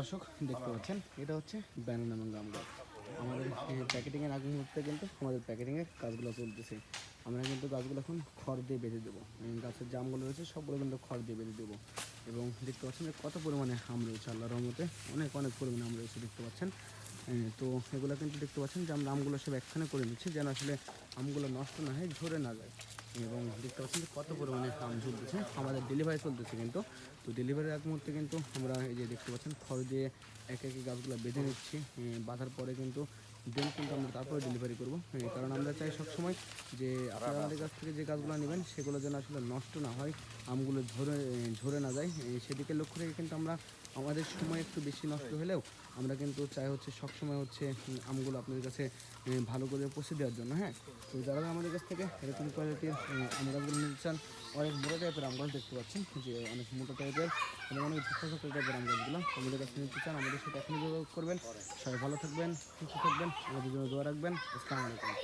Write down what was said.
দর্শক, দেখতে পাচ্ছেন, এটা হচ্ছে ব্যানানা আম গাছ আমাদের প্যাকেটিংয়ের আগে মুহূর্তে কিন্তু আমাদের প্যাকেটিংয়ের কাজগুলো চলতেছে। আমরা কিন্তু গাছগুলো এখন খড় দিয়ে বেঁধে দেবো। গাছের যে আমগুলো রয়েছে, সবগুলো কিন্তু খড় দিয়ে বেঁধে দেবো। এবং দেখতে পাচ্ছেন যে কত পরিমাণে আম রয়েছে আল্লাহ রহমতে অনেক অনেক পরিমাণে আম রয়েছে দেখতে পাচ্ছেন। তো এগুলো কিন্তু দেখতে পাচ্ছেন যে আমরা আমগুলো সব একখানে করে নিচ্ছি, যেন আসলে আমগুলো নষ্ট না হয়, ঝরে না যায়। এবং দেখতে পাচ্ছি যে কত পরিমাণে আম ঝুলতেছে। আমাদের ডেলিভারি চলতেছে কিন্তু। তো ডেলিভারির এক মুহূর্তে কিন্তু আমরা এই যে দেখতে পাচ্ছেন খড় দিয়ে এক একে গাছগুলো বেঁধে নিচ্ছি। বাঁধার পরে কিন্তু দেন কিন্তু আমরা তারপরে ডেলিভারি করব। এ, কারণ আমরা চাই সবসময় যে আপনারা আমাদের কাছ থেকে যে গাছগুলো নেবেন সেগুলো যেন আসলে নষ্ট না হয় আমগুলো ঝরে ঝরে না যায়। সেদিকে লক্ষ্য রেখে কিন্তু আমরা আমাদের সময় একটু বেশি নষ্ট হলেও আমরা কিন্তু চাই হচ্ছে সবসময় হচ্ছে আমগুলো আপনাদের কাছে ভালো করে পৌঁছে দেওয়ার জন্য হ্যাঁ? তো যারা আমাদের কাছ থেকে এরকম কোয়ালিটির আম গাছগুলো নিতে চান অনেক মোটা টাইপের আম গাছ দেখতে পাচ্ছেন যে অনেক মোটা টাইপের ছোটো ছোটো টাইপের আমাদের কাছে নিতে চান, আমাদের সাথে এখনই যোগাযোগ করবেন। সবাই ভালো থাকবেন, সুস্থ থাকবেন। আমাদের জন্য দোয়া রাখবেন। আসসালামু আলাইকুম।